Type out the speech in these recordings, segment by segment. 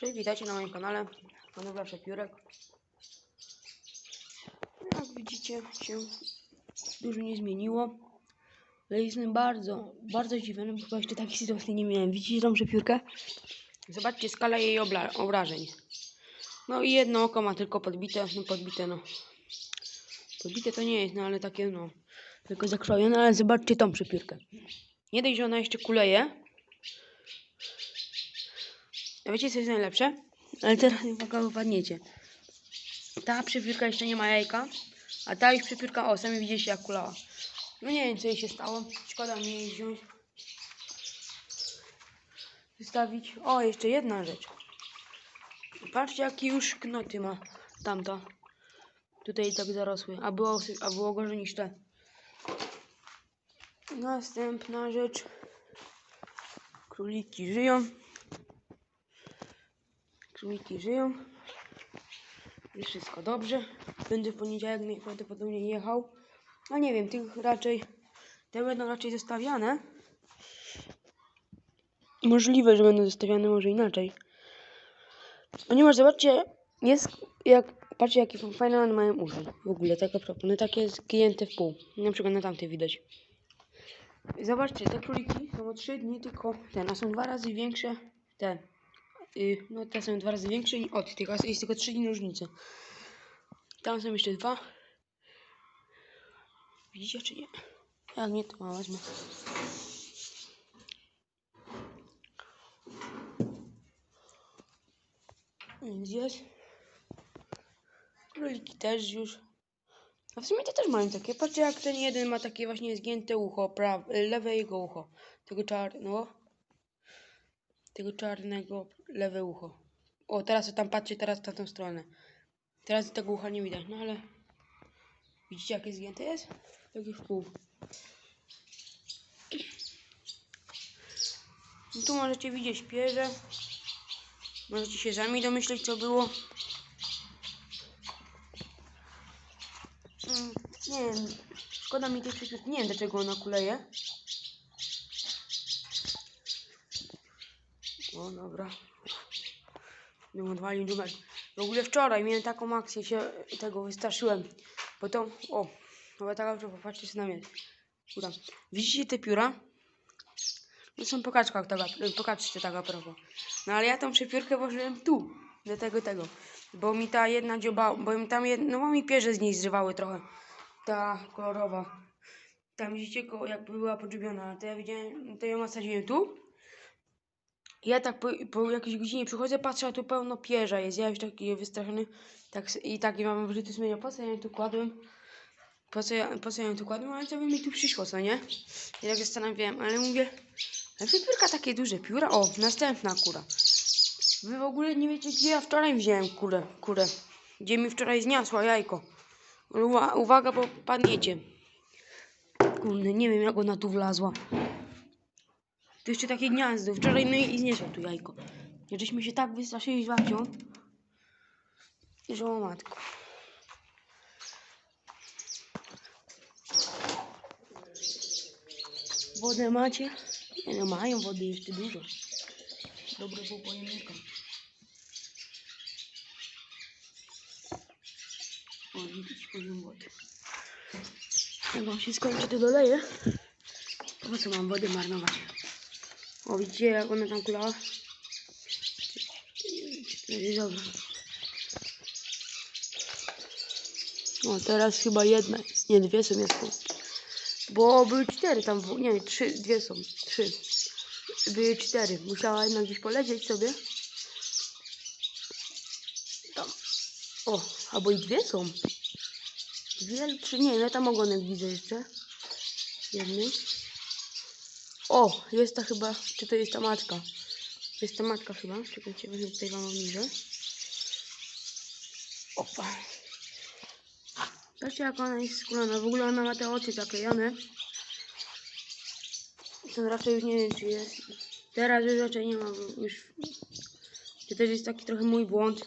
Cześć, witajcie na moim kanale. Manewra Przepiórek. Jak widzicie, się dużo nie zmieniło. Ale jestem bardzo, bardzo zdziwiony, bo chyba jeszcze takiej sytuacji nie miałem. Widzicie tą przepiórkę? Zobaczcie skalę jej obrażeń. No i jedno oko ma tylko podbite, no podbite no. Podbite to nie jest, no ale takie no. Tylko zakrwawione, ale zobaczcie tą przepiórkę. Nie dość, że ona jeszcze kuleje, a wiecie co jest najlepsze? Ale teraz uwaga, wypadniecie. Ta przepiórka jeszcze nie ma jajka, a ta już przepiórka, o, sami widzieliście jak kulała. No nie wiem co jej się stało, szkoda mi jej wziąć. Wystawić. O, jeszcze jedna rzecz. Patrzcie jakie już knoty ma tamta. Tutaj tak zarosły, a było, a było gorzej niż te. Następna rzecz. Króliki żyją. Króliki żyją. Jest wszystko dobrze. Będę w poniedziałek najprawdopodobniej jechał. A nie wiem, tych raczej. Te będą raczej zostawiane. Możliwe, że będą zostawiane może inaczej. Ponieważ zobaczcie, jest jak. Patrzcie, jakie fajne one mają uszy. W ogóle tak a propos. No takie zgięte w pół. Na przykład na tamtej widać. Zobaczcie, te króliki są o 3 dni tylko ten, a są dwa razy większe. Te. Y, no te są dwa razy większe ni- od tych, a jest tylko 3 dni różnicy. Tam są jeszcze dwa. Widzicie czy nie? Jak nie, to wezmę. Więc jest. Króliki też już. A w sumie te też mają takie. Patrzcie jak ten jeden ma takie właśnie zgięte ucho, prawe, lewe jego ucho. Tego czarnego. Tego czarnego lewe ucho. O, teraz tam patrzcie, teraz w tamtą stronę. Teraz tego ucha nie widać, no ale widzicie jakie zgięte jest? Takie w pół. No tu możecie widzieć pierze. Możecie się sami domyśleć co było. Mm, nie wiem, szkoda mi tej przepiórki. Nie wiem dlaczego ona kuleje. O, dobra. Bym odwalił numer. W ogóle wczoraj miałem taką akcję, się tego wystraszyłem. Bo to, o, taka, że popatrzcie sobie na mnie. Kura. Widzicie te pióra? No są po kaczkach, taka, pokażcie tak a propos. No ale ja tą przepiórkę włożyłem tu, do tego, tego. Bo mi ta jedna dzioba, bo mi tam jedna, no bo mi pierze z niej zrywały trochę. Ta kolorowa. Tam widzicie, jakby była podżywiona, to ja widziałem, to ją osadziłem tu. Ja tak po, po jakiejś godzinie przychodzę, patrzę, a tu pełno pierza jest. Ja już taki wystraszony. Tak, I taki mam wyrzuty sumienia, po co ja ją tu kładłem? Po co ja, po co ja ją tu kładłem? Ale co by mi tu przyszło, co nie? I tak zastanawiałem, ale mówię, ale piórka takie duże, pióra? O, następna kura. Wy w ogóle nie wiecie, gdzie ja wczoraj wziąłem kurę, kurę. Gdzie mi wczoraj zniosła jajko. Uwa- Uwaga, bo padniecie. Kurde, nie wiem jak ona tu wlazła. To jeszcze takie gniazdo. Wczoraj no i zniosła tu jajko. Żeśmy się tak wystraszyli z babcią, że o matko. Wodę macie? Nie no, mają wody jeszcze dużo. Dobre pół pojemnika. O, widzicie poziom wody. Jak wam się skończy, to doleję. Po co mam wodę marnować? O, widzicie jak ona tam jest dobra. O, teraz chyba jedna. Nie, dwie są jasne. Bo były cztery tam, nie, trzy, dwie są, trzy. Były cztery. Musiała jedna gdzieś polecieć sobie. Tam. O, albo i dwie są. Dwie, trzy, nie, no tam ogonek widzę jeszcze. Jednej. O, jest ta chyba, czy to jest ta matka? Jest ta matka chyba. Czekajcie, będę tutaj wam obniżę. Opa. Patrzcie jak ona jest skulona. W ogóle ona ma te oczy zaklejone. To raczej już nie wiem czy jest. Teraz już raczej nie ma bo już. To też jest taki trochę mój błąd.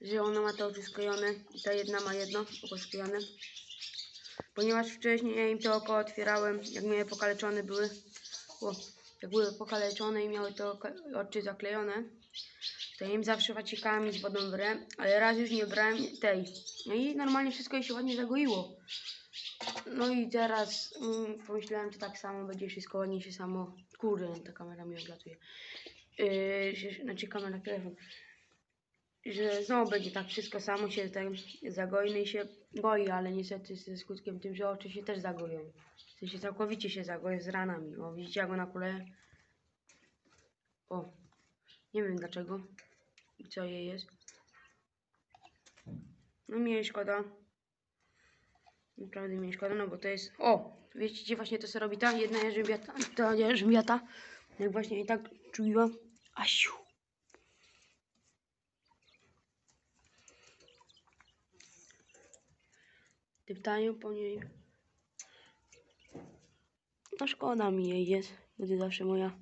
Że ona ma te oczy sklejone. I ta jedna ma jedno oko sklejone. Ponieważ wcześniej ja im to oko otwierałem, jak miałem pokaleczone były. O, jak były pokaleczone i miały to oczy zaklejone, to ja im zawsze waciekami z wodą brałem, ale raz już nie brałem tej. No i normalnie wszystko jej się ładnie zagoiło. No i teraz mm, pomyślałem, że tak samo będzie wszystko ładnie się samo. Kurde, ta kamera mi odlatuje. Yy, znaczy kamera, telefon. Że znowu będzie tak wszystko samo się tak zagoi, i się goi, ale niestety ze skutkiem tym, że oczy się też zagoją. W sensie całkowicie się zagoją z ranami. O, widzicie jak ona kuleje? O, nie wiem dlaczego i co jej jest. No mi jej szkoda. Naprawdę mi jej szkoda, no bo to jest... O! Wiecie gdzie właśnie to co robi ta jedna jarzębiata? Ta jarzębiata. Jak właśnie i tak czuła. Asiu! Deptają po niej. No szkoda mi jej jest. Będzie zawsze moja.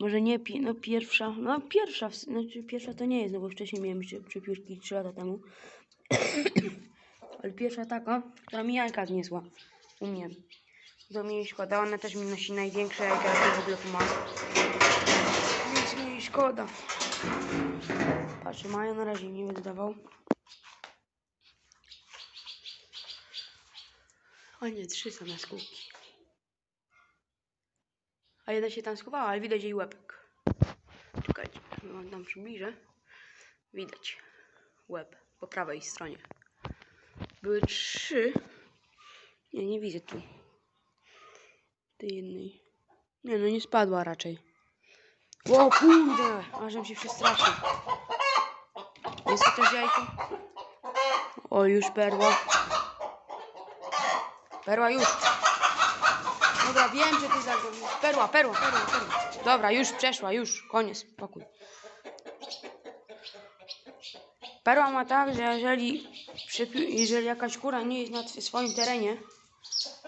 Może nie pi- no pierwsza. No pierwsza, znaczy pierwsza to nie jest, no bo wcześniej miałem jeszcze przepiórki 3 lata temu. Ale pierwsza taka, która mi jajka zniesła. U mnie. Mi jej szkoda. Ona też mi nosi największe jajka, jakie w ogóle tu ma. Więc mi szkoda. Patrzę, Maja na razie nie będę dawał. O nie, trzy są na skórki. A jedna się tam schowała, ale widać jej łebek. Czekajcie, wam tam przybliżę. Widać łeb po prawej stronie. Były trzy. Nie, nie widzę tu. Tej jednej. Nie, no nie spadła raczej. O kurde, ażem się przestraszył. Jest to jajko? O, już perła. Perła już. Dobra, wiem, że ty zagonisz. Perła, perła, perła, perła. Dobra, już przeszła, już. Koniec, spokój. Perła ma tak, że jeżeli, jeżeli jakaś kura nie jest na swoim terenie,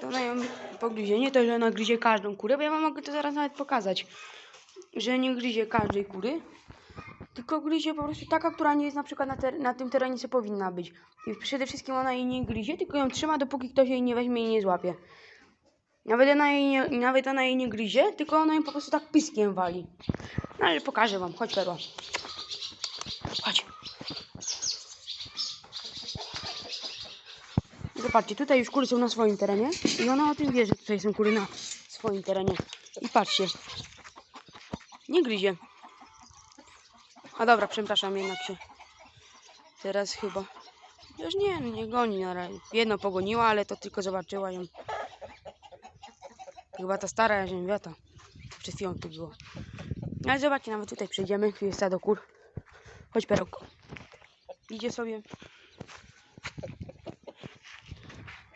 to ona ją pogryzie. Nie to, że ona gryzie każdą kurę, bo ja wam mogę to zaraz nawet pokazać. Że nie gryzie każdej kury, tylko gryzie po prostu taka, która nie jest na przykład na, ter- na tym terenie, co powinna być. I przede wszystkim ona jej nie gryzie, tylko ją trzyma, dopóki ktoś jej nie weźmie i nie złapie. Nawet ona jej nie, nawet ona jej nie gryzie, tylko ona ją po prostu tak pyskiem wali. No ale pokażę wam, chodź perła. Chodź. Zobaczcie, tutaj już kury są na swoim terenie i ona o tym wie, że tutaj są kury na swoim terenie. I patrzcie. Nie gryzie. A dobra, przepraszam, jednak się. Teraz chyba. Już nie, nie goni na razie. Jedno pogoniła, ale to tylko zobaczyła ją. Chyba ta stara jarzębiata. Przed chwilą tu było. Ale zobaczcie, nawet tutaj przejdziemy. Tu jest stado kur. Chodź perełko. Idzie sobie.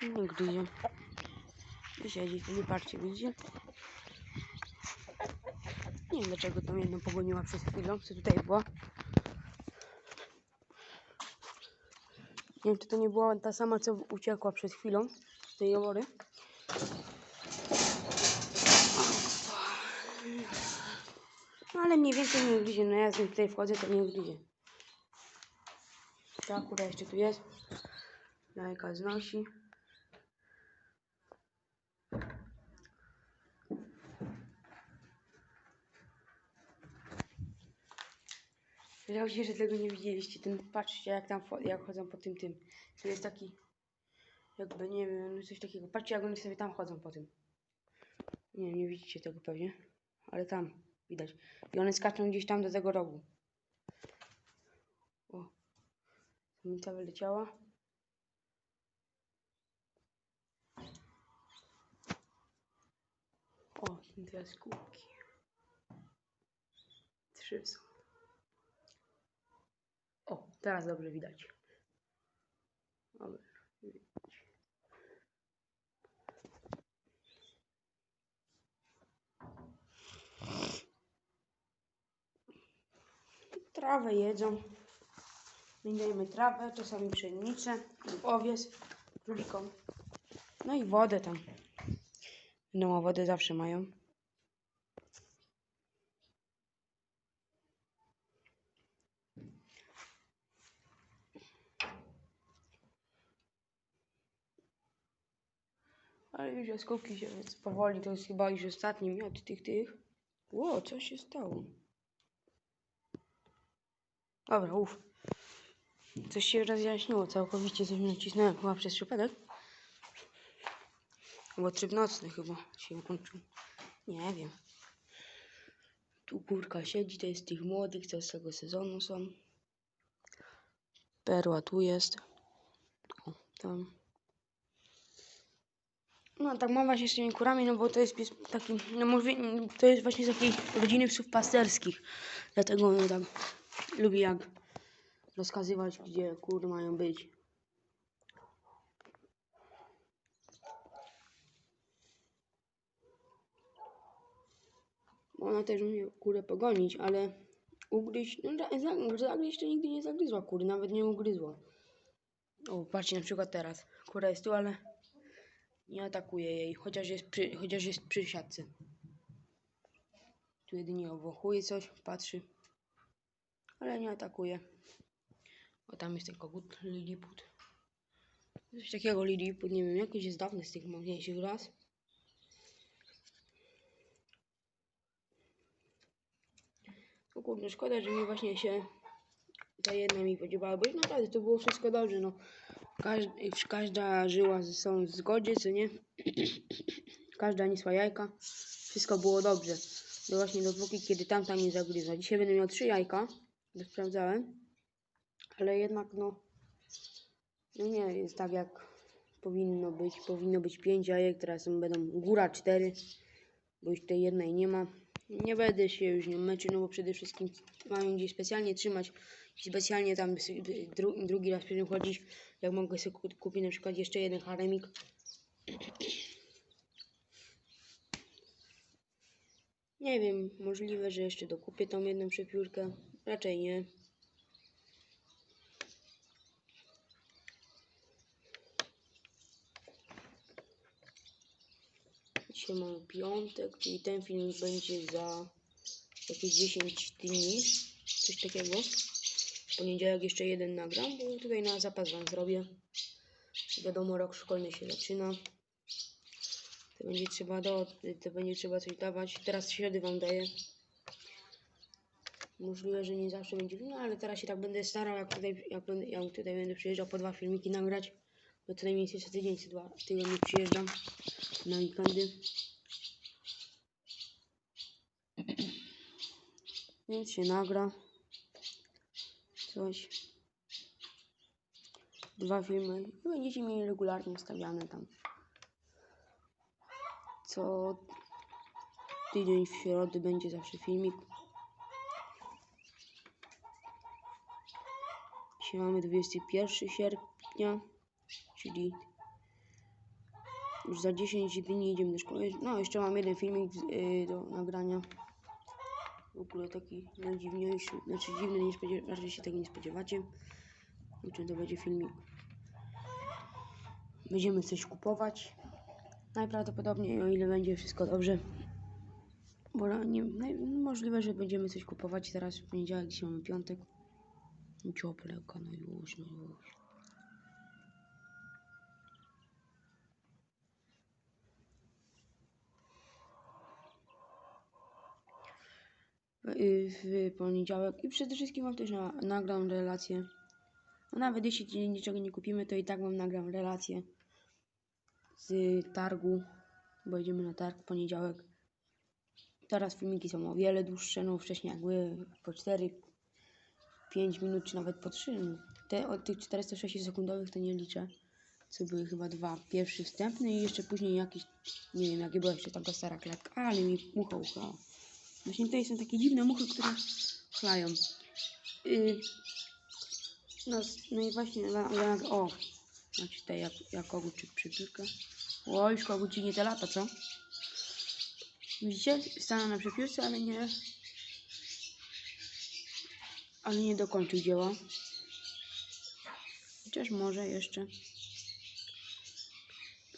Nie gryzie. I siedzi sobie, patrzcie, widzicie? Nie wiem dlaczego tą jedną pogoniła przez chwilę, co tutaj była. Nie wiem, czy to nie była ta sama, co uciekła przed chwilą z tej jawory. No ale mniej więcej nie gryzie. No ja z nim tutaj wchodzę, to nie gryzie. Ta kura jeszcze tu jest. Jajka znosi. Żałuję, że tego nie widzieliście. Ten, patrzcie, jak tam jak chodzą po tym tym. Tu jest taki, jakby, nie wiem, no coś takiego. Patrzcie, jak oni sobie tam chodzą po tym. Nie nie widzicie tego pewnie, ale tam widać. I one skaczą gdzieś tam do tego rogu. O, samica wyleciała. O, są te jaskółki. Trzy są. Teraz dobrze widać. Widać. Trawę jedzą. My dajemy trawę, czasami pszenicę, lub owiec królikom. No i wodę tam. No wodę zawsze mają. Ale już jaskółki się więc powoli, to jest chyba już ostatni miod tych tych. Ło, co się stało? Dobra, uff. Coś się rozjaśniło całkowicie, coś nacisnąłem chyba przez przypadek. Albo tryb nocny chyba się włączył. Nie wiem. Tu kurka siedzi, to jest tych młodych, co z tego sezonu są. Perła tu jest. O, tam. No tak mam właśnie z tymi kurami, no bo to jest pies taki, no mówię, to jest właśnie z takiej rodziny psów pasterskich. Dlatego no tak lubi jak rozkazywać, gdzie kury mają być. Ona też umie kurę pogonić, ale ugryźć, no za- za- zagryźć to nigdy nie zagryzła kury, nawet nie ugryzła. O, patrzcie na przykład teraz. Kura jest tu, ale nie atakuje jej, chociaż jest przy, chociaż jest przy siatce. Tu jedynie owąchuje coś, patrzy, ale nie atakuje. O, tam jest ten kogut, Lilliput. Coś takiego Lilliput, nie wiem, jakiś jest dawny z tych mocniejszych raz. O kurde, szkoda, że mi właśnie się ta jedna mi podobała, bo naprawdę to było wszystko dobrze, no. Każ, każda żyła ze sobą w zgodzie, co nie? Każda niosła jajka. Wszystko było dobrze. No właśnie dopóki, kiedy tamta nie zagryzła. Dzisiaj będę miał trzy jajka, to sprawdzałem. Ale jednak, no, no nie jest tak, jak powinno być. Powinno być pięć jajek, teraz będą góra cztery, bo już tej jednej nie ma. Nie będę się już nią męczył, no bo przede wszystkim mają gdzieś specjalnie trzymać specjalnie tam drugi raz tym chodzić, jak mogę sobie ku- kupić na przykład jeszcze jeden haremik. Nie wiem, możliwe, że jeszcze dokupię tą jedną przepiórkę. Raczej nie. Dzisiaj mamy piątek, czyli ten film będzie za jakieś 10 dni. Coś takiego. Poniedziałek jeszcze jeden nagram, bo tutaj na zapas wam zrobię. Wiadomo, rok szkolny się zaczyna. To będzie trzeba do, to będzie trzeba coś dawać. Teraz środy wam daję. Możliwe, że nie zawsze będzie film, ale teraz się tak będę starał, jak tutaj, jak, jak tutaj będę przyjeżdżał po dwa filmiki nagrać. Bo to najmniej co tydzień, co dwa tygodnie przyjeżdżam na weekendy. Więc się nagra. Coś. Dwa filmy. I będziecie mieli regularnie wstawiane tam. Co tydzień w środę będzie zawsze filmik. Dzisiaj mamy 21 sierpnia, czyli już za 10 dni idziemy do szkoły. No, jeszcze mam jeden filmik yy, do nagrania. W ogóle taki najdziwniejszy, znaczy dziwny, nie spodziew- raczej się tego nie spodziewacie. Czy to będzie filmik. Będziemy coś kupować. Najprawdopodobniej, o ile będzie wszystko dobrze. Bo na- nie, możliwe, że będziemy coś kupować teraz w poniedziałek, dzisiaj mamy piątek. Ciopleka, no już, no już. W, y, w poniedziałek i przede wszystkim wam też na, nagram relację. No nawet jeśli niczego nie kupimy, to i tak wam nagram relację z targu, bo jedziemy na targ w poniedziałek. Teraz filmiki są o wiele dłuższe, no wcześniej jak były po 4, 5 minut, czy nawet po 3. No. Te od tych 406 sekundowych to nie liczę, co były chyba dwa. Pierwszy wstępny i jeszcze później jakiś, nie wiem jakie była jeszcze taka stara klatka, ale mi mucha. Właśnie tutaj są takie dziwne muchy, które chlają. Yy, no, no i właśnie, o, znaczy tutaj jak, jak kogucik przypiórkę. O, już koguci nie te lata, co? Widzicie? Stanął na przepiórce, ale nie... Ale nie dokończył dzieła. Chociaż może jeszcze.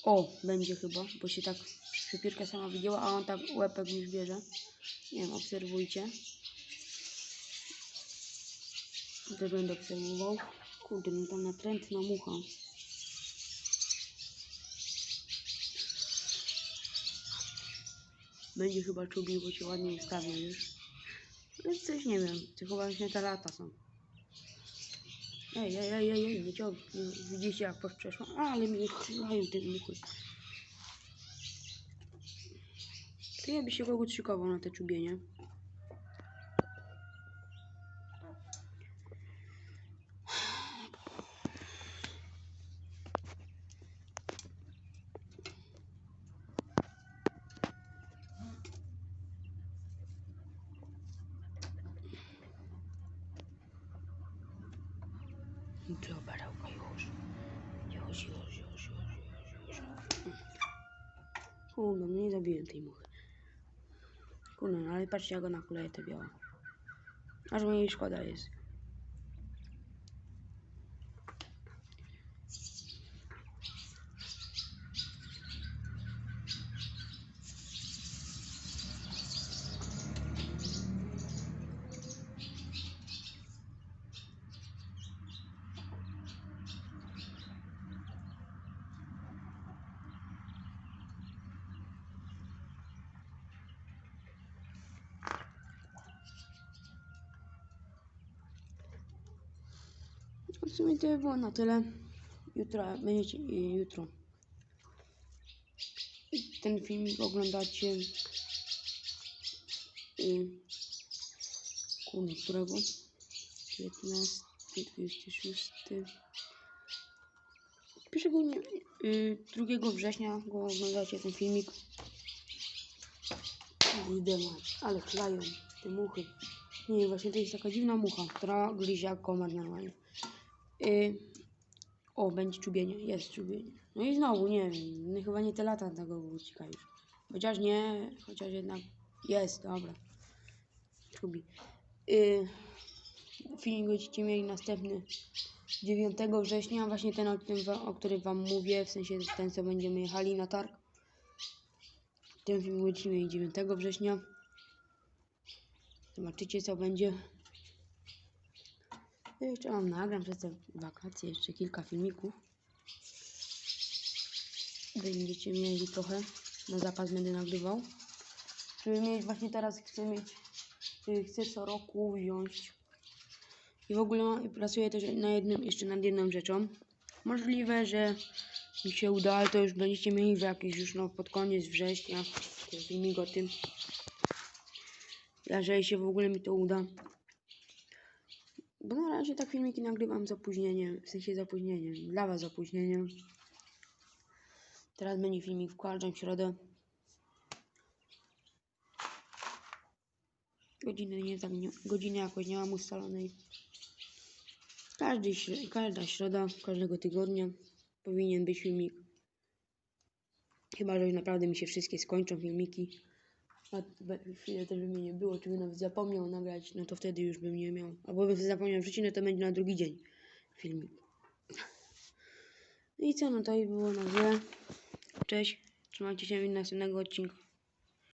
O, będzie chyba, bo się tak przepiórka sama widziała, a on tak łepek już bierze. Nie wiem, obserwujcie. Też będę obserwował. Kurde, no tam natrętna mucha. będzie chyba czubił, bo się ładnie ustawił już. Ale coś nie wiem, to chyba właśnie te lata są. Ej, ej, ej, ej, ej, widzicie jak posz przeszło? A, ale mnie strzelają te muchy. By się kogut szykował na te czubienie. Perełka już. Już, już, już, już, już, już. Kurde, no nie zabiłem tej muchy. Kurde, no ale patrzcie jak ona kuleje te biała. Aż mi jej szkoda jest. W sumie to by było na tyle. Jutro będziecie y, jutro. Ten filmik oglądacie. Y, kurde, którego? 15, 26. 1 nie, y, 2 września go oglądacie ten filmik. Kurde mać, ale klają te muchy. Nie, właśnie to jest taka dziwna mucha, która gryzie jak komar normalnie. Y, o, będzie czubienie, jest czubienie. No i znowu, nie wiem, no chyba nie te lata tego ucieka już. Chociaż nie, chociaż jednak jest, dobra. Czubi. Y, film będziecie mieli następny 9 września, właśnie ten, o, tym, o którym wam mówię, w sensie ten, co będziemy jechali na targ. Ten film będziecie mieli 9 września. Zobaczycie, co będzie. Ja jeszcze mam nagram przez te wakacje jeszcze kilka filmików. Będziecie mieli trochę. Na zapas będę nagrywał. Żeby mieć właśnie teraz chcę mieć. y, Chcę co roku wziąć. I w ogóle pracuję też na jednym, jeszcze nad jedną rzeczą. Możliwe, że mi się uda, ale to już będziecie mieli w jakiś już no pod koniec września. Filmik o tym. Jeżeli się w ogóle mi to uda. Bo na razie tak filmiki nagrywam z opóźnieniem, w sensie z opóźnieniem, dla was z opóźnieniem. Teraz będzie filmik w każdą środę. Godziny, nie, tam nie, godziny jakoś nie mam ustalonej. Każdy, każda środa, każdego tygodnia powinien być filmik. Chyba, że naprawdę mi się wszystkie skończą filmiki. Chwilę by mnie nie było, czy bym nawet zapomniał nagrać, no to wtedy już bym nie miał. Albo bym zapomniał wrzucić, no to będzie na drugi dzień filmik. I co, no to i było na tyle. Cześć, trzymajcie się do następnego odcinka.